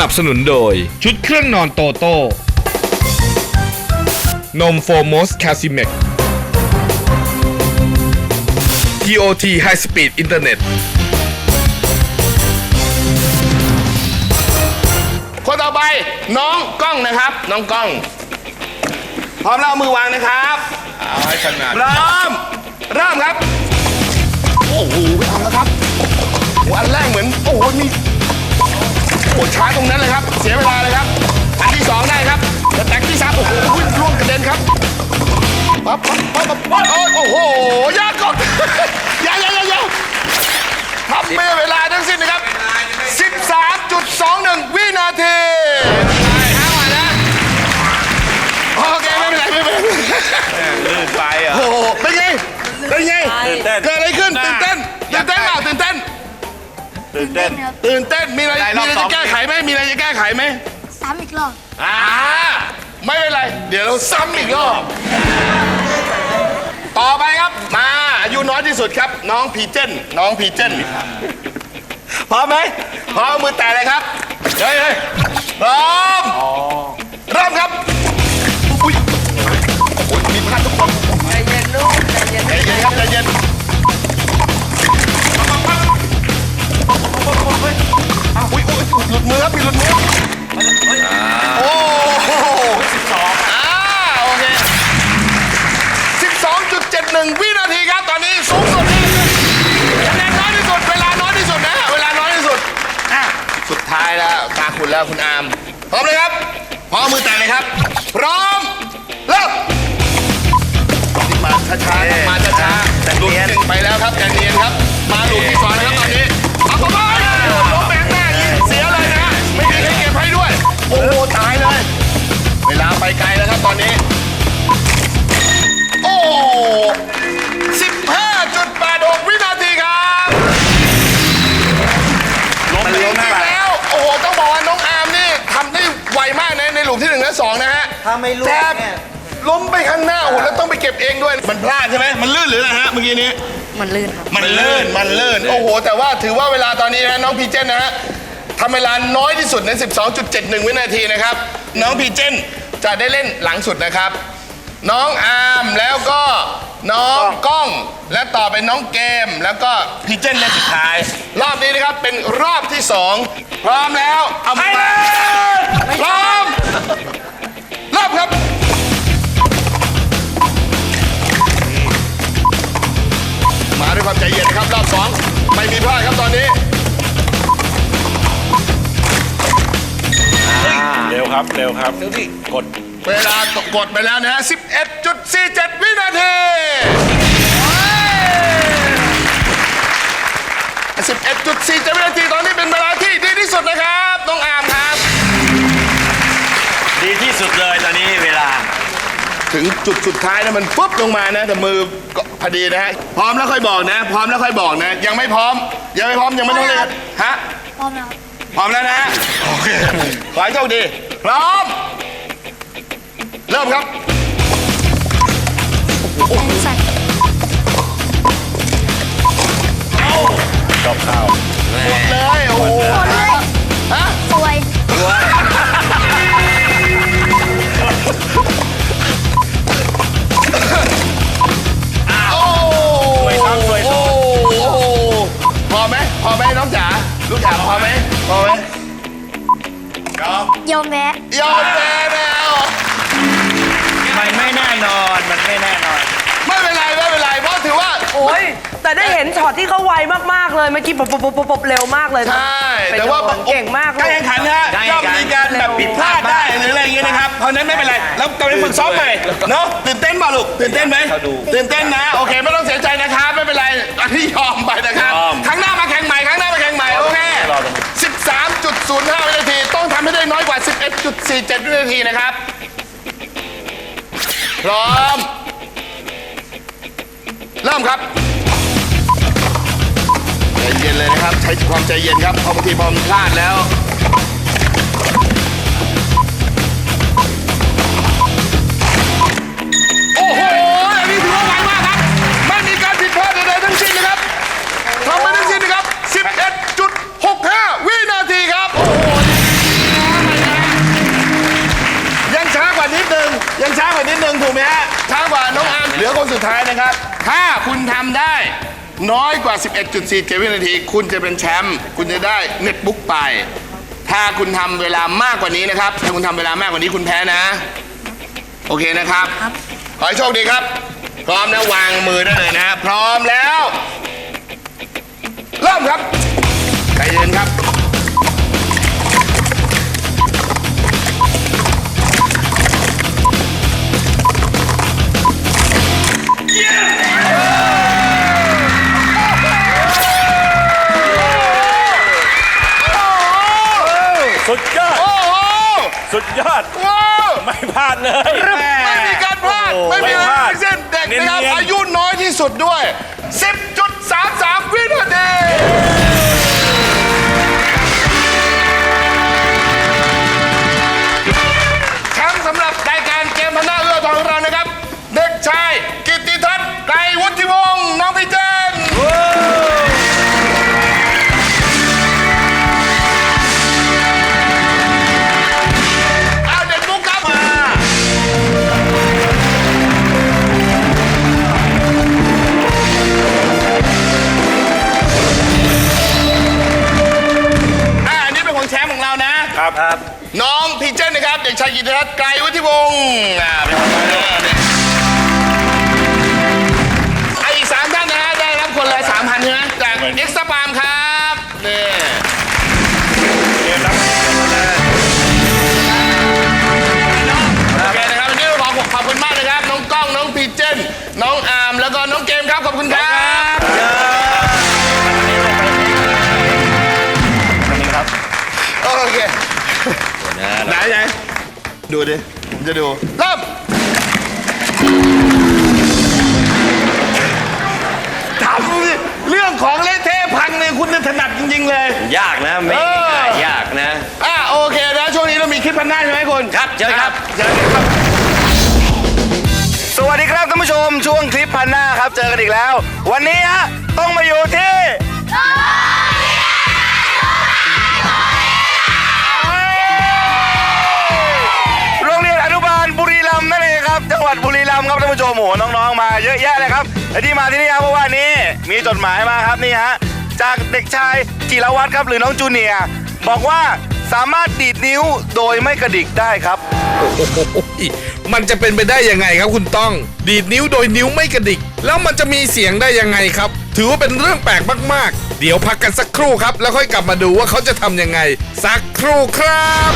นับสนุนโดย ชุดเครื่องนอนโตโต้ นมโฟมอสแคลซิเมก TOT High Speed Internet คนต่อไปน้องกล้องนะครับ น้องกล้อง พร้อมแล้วเอามือวางนะครับเอาให้ขนาดเริ่มเริ่มครับ โอ้โหไม่ทำแล้วครับ วันแรกเหมือน โอ้โห มีโอ้ช้าตรงนั้นเลยครับ เสียเวลาเลยครับ อันที่สองได้ครับแต่แตกที่สามโอ้โหล่วงกระเด็นครับปั๊บปั๊บปั๊บปั๊บปั๊บโอ้โหยากกดยาวยาวยาวยาวทำไม่เวลาทั้งสิ้นนะครับ 13.21 วินาทีห้าวันนะโอเคไม่เป็นไรไม่เป็นไรลื่นไปอะโอ้โหเป็นไงเป็นไงตื่นเต้นเกิดอะไรขึ้นตื่นเต้นตื่นเต้น ตื่นเต้นตื่นเต้นมีอะไรได้รมีอบอะไรสอจะงแก้ไขไหมมีอะไรจะแก้ไขไหมซ้ำอีกรอบ อ่าไม่เป็นไร เดี๋ยวเราซ้ำอีกรอบต่อไปครับ มาอายุน้อยที่สุดครับ น้องพีเจนน้องพีเจนพร้อมไหมพร้อมมือแตะเลยครับเฮ้ยเฮ้ยพร้อมเริ่มครับ คุณแล้วคุณอาร์มพร้อมเลยครับ พร้อมมือแตะเลยครับ พร้อมเริ่มมาช้าๆครับมาช้าๆหลุมหนึ่งไปแล้วครับแดนเนียนครับ มาหลุมที่สองนะครับตอนนี้เอาเข้าไปล้มแบงหน้ายิงเสียเลยนะไม่มีใครเก็บให้ด้วย โอ้โหตายเลย เวลาไปไกลแล้วครับตอนนี้ โอ้ ถ้าไม่รู้แต่เนี่ยล้มไปข้างหน้าโอ้โหแล้วต้องไปเก็บเองด้วย มันพลาดใช่ไหมมันลื่นหรืออะไรฮะเมื่อกี้นี้ มันลื่นครับ มันลื่นมันลื่นโอ้โห แต่ว่าถือว่าเวลาตอนนี้นะน้องพีเจนนะฮะทำเวลาน้อยที่สุดใน 12.71 วินาทีนะครับ น้องพีเจนจะได้เล่นหลังสุดนะครับ น้องอาร์มแล้วก็น้องก้องและต่อเป็นน้องเกม แล้วก็พีเจนเล่นสุดท้าย รอบนี้นะครับเป็นรอบที่สองพร้อมแล้วเอาไปเลยพร้อม เริ่มครับ มาด้วยความใจเย็นนะครับรอบสองไม่มีพลาดครับตอนนี้เร็วครับ เร็วครับกด เวลาตกกดไปแล้วนะฮะ11.47 วินาที11.47วินาทีตอน ถึงจุดสุดท้ายนะมันปุ๊บลงมานะ แต่มือก็พอดีนะฮะพร้อมแล้วค่อยบอกนะ พร้อมแล้วค่อยบอกนะ ยังไม่พร้อม ยังไม่พร้อมยังไม่ต้องเล่นฮะพร้อมแล้ว พร้อมแล้วนะฮะโอเคขอให้โชคดีพร้อม เริ่มครับแขนสั่นชอบข้าวหมดเลยโอ้โห ยอมยอมแพ้ยอมแพ้แล้วมันไม่แน่นอน มันไม่แน่นอน ไม่เป็นไรไม่เป็นไรเพราะถือว่า โอ้ยแต่ได้เห็นช็อตที่เขาไวมากๆเลยเมื่อกี้ปบปบปบปบเร็วมากเลยใช่เป็นแต่ว่าโดนเก่งมากเลการยแข่งขันนะฮะได้ย่อมมีการแบบผิดพลาดได้หรืออะไรอย่างเงี้ยนะครับเพราะฉะนั้นไม่เป็นไรแล้วกลับไปฝึกซ้อมใหม่เนาะตื่นเต้นป่ะลูกตื่นเต้นไหมตื่นเต้นนะโอเคไม่ต้องเสียใจนะครับไม่เป็นไรอันนี้ยอมไปนะครับครั้งหน้ามาแข่งใหม่ครั้งหน้ามาแข่งใหม่โอเค13.05วิ น้อยกว่า 11.47วินาทีนะครับ พร้อม เริ่มครับ ใจเย็นเลยนะครับ ใช้ความใจเย็นครับเพอบางทีพอมันพลาดแล้วากกว่าน้องอาร์มเหลือคนสุดท้ายนะครับ ถ้าคุณทำได้ น้อยกว่า 11.47 วินาที คุณจะเป็นแชมป์คุณจะได้เน็ตบุ๊กไป ถ้าคุณทำเวลามากกว่านี้นะครับ ถ้าคุณทำเวลามากกว่านี้คุณแพ้นะ โอเคนะครับ ขอให้โชคดีครับ พร้อมแล้ววางมือได้เลยนะ พร้อมแล้ว เริ่มครับใจเย็นครับ ดยอดว้าวไม่พลาดเลย ไม่มีการพลาดโอ้โหไม่มีอะไรไม่พลาดทั้งสิ้นเด็กนะครับ เนียนๆ อายุน้อยที่สุดด้วย 10.33 วินาที เอ็กซ์ตร้าปาล์มครับนี่เกมรับโอเคนะครับวันนี้เราขอขอบคุณมากนะครับ น้องกล้องน้องพีเจนน้องอาร์มแล้วก็น้องเกมครับ ขอบคุณครับ โอเค ไหนไหนดูดิผมจะดู เริ่ม นี้เรามีคลิปพันหน้าใช่ไหมคุณครับเชิญครับ เชิญครับ สวัสดีครับท่านผู้ชมช่วงคลิปพันหน้าครับเจอกันอีกแล้ว วันนี้ฮะต้องมาอยู่ที่โรงเรียนอนุบาลบุรีรัมย์นั่นเองครับจังหวัดบุรีรัมย์ครับท่านผู้ชมโอ้โหน้องๆมาเยอะแยะเลยครับและที่มาที่นี่ครับเพราะว่านี่มีจดหมายมาครับนี่ฮะจากเด็กชายจิรวัตรครับหรือน้องจูเนียร์บอกว่า สามารถดีดนิ้วโดยไม่กระดิกได้ครับ โอ้โหมันจะเป็นไปได้ยังไงครับคุณต้อง ดีดนิ้วโดยนิ้วไม่กระดิก แล้วมันจะมีเสียงได้ยังไงครับ ถือว่าเป็นเรื่องแปลกมากๆ เดี๋ยวพักกันสักครู่ครับ แล้วค่อยกลับมาดูว่าเขาจะทำยังไง สักครู่ครับ